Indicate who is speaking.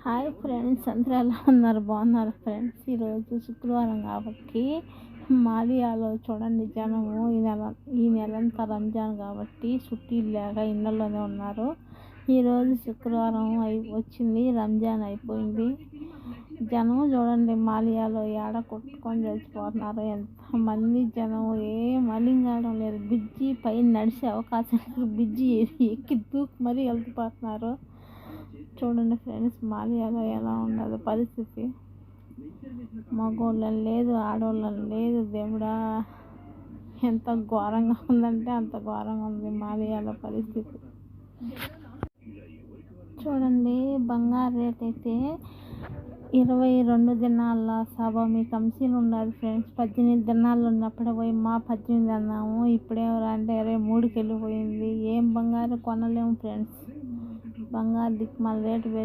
Speaker 1: Hi friends అందరూ ఎలా ఉన్నారు? బాగున్నారు ఫ్రెండ్స్ ఈరోజు శుక్రవారం కాబట్టి మాలియాలో చూడండి జనము. ఈ నెల ఈ నెలంతా రంజాన్ కాబట్టి చుట్టీలు లేక ఇళ్ళలోనే ఉన్నారు. ఈరోజు శుక్రవారం అయి వచ్చింది రంజాన్ అయిపోయింది. జనం చూడండి మాలియాలో ఏడ కొట్టుకొని చచ్చిపోతున్నారు. ఎంతమంది జనం ఏ మలింగాడం లేదు బిజ్జి పైన నడిచే అవకాశం లేదు. బిజ్జి ఎక్కి దూకి మరీ వెళ్తుపోతున్నారు చూడండి ఫ్రెండ్స్ మాల్యాలో ఎలా ఉండదు పరిస్థితి. మగోళ్ళని లేదు ఆడవాళ్ళని లేదు దేవుడా. ఎంత ఘోరంగా ఉందంటే అంత ఘోరంగా ఉంది మాలయాలో పరిస్థితి. చూడండి బంగారు రేట్ అయితే ఇరవై రెండు దినాల సభ మీ కంసీలు ఉండాలి ఫ్రెండ్స్. పద్దెనిమిది దినాలు ఉన్నప్పుడే పోయి మా పద్దెనిమిది అన్నాము ఇప్పుడే అంటే ఇరవై మూడుకి వెళ్ళిపోయింది. ఏం బంగారు కొనలేము ఫ్రెండ్స్. బంగారు దిక్కు రేటు